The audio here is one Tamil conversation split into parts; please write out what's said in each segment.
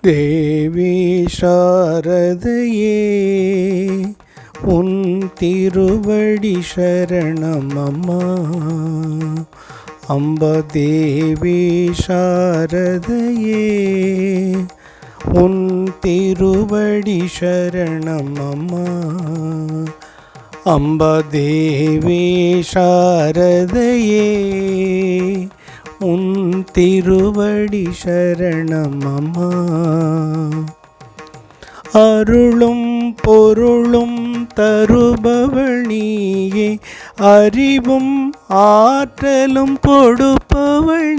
தேவி சாரதையே உன் திருவடி சரணமம்மா. அம்ப தேவி சாரதையே உன் திருவடி சரணமம்மா. அம்ப தேவி சாரதையே உன் திருவடி சரணமம்மா. அருளும் பொருளும் தருபவள் அறிவும் ஆற்றலும் கொடுப்பவள்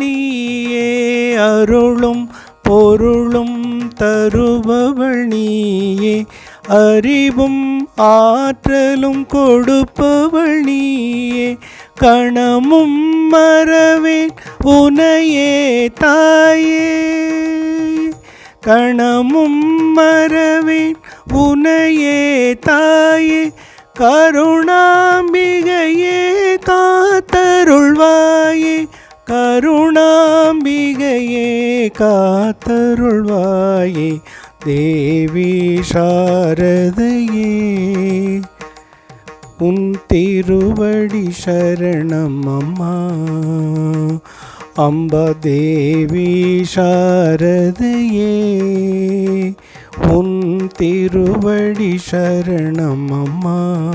அருளும் பொருளும் தருபவள் அறிவும் ஆற்றலும் கொடுப்பவள் கணமும் மறவேன். உனையே தாயே. கணமும் மறவேன். உனையே தாயே. கருணாம்பிகையே காத்தருள்வாயே. கருணாம்பிகையே காத்தருள்வாயே. தேவி சாரதையே. உன் திருவடி சரணம் அம்மா. அம்பா தேவி சாரதையே. உன் திருவடி சரணம் அம்மா.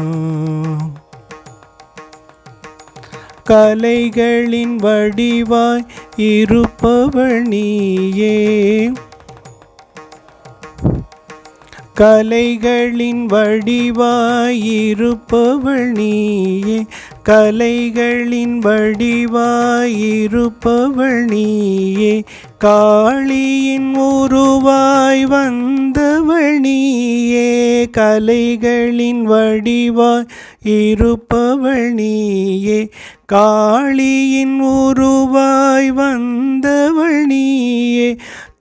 கலைகளின் வடிவாய் இருப்பவள் நீயே. கலைகளின் வடிவாயிருப்பவள் நீயே. கலைகளின் வடிவாயிருப்பவள் நீயே. காளியின் உருவாய் வந்தவள் நீயே. கலைகளின் வடிவாய் இருப்பவள் நீயே. காளியின் உருவாய் வந்தவள் நீயே.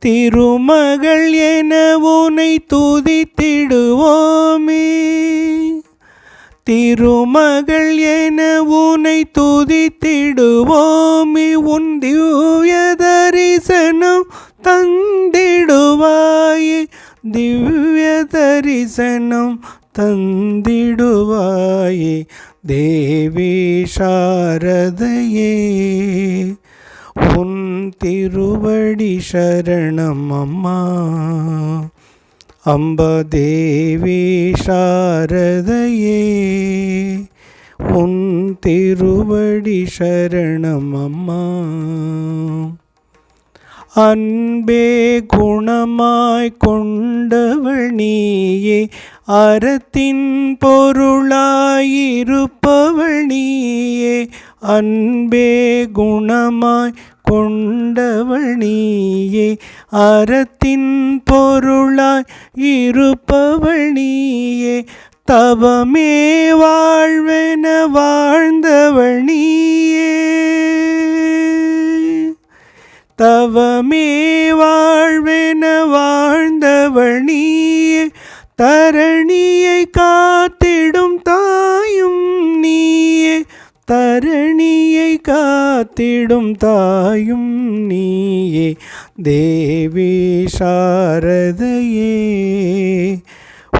திருமகள் என உனை துதித்திடுவோமே. திருமகள் என உனை துதித்திடுவோமே. உன் திவ்ய தரிசனம் தந்திடுவாயே. திவ்ய தரிசனம் தந்திடுவாயே. தேவி சாரதையே. உன் திருவடி சரணம் அம்மா. அம்ப தேவி சாரதையே. உன் திருவடி சரணம் அம்மா. அன்பே குணமாய் கொண்டவள் நீயே. அறத்தின் பொருளாயிருப்பவள் நீயே. அன்பே குணமாய் கொண்டவள் நீயே அறத்தின் பொருளாய் இருப்பவள் நீயே தவமே வாழ்வென வாழ்ந்தவள் நீயே. தவமே வாழ்வென வாழ்ந்தவள் நீயே தரணியை காத்த தரணியை காத்திடும் தாயும் நீயே. தேவி சாரதையே.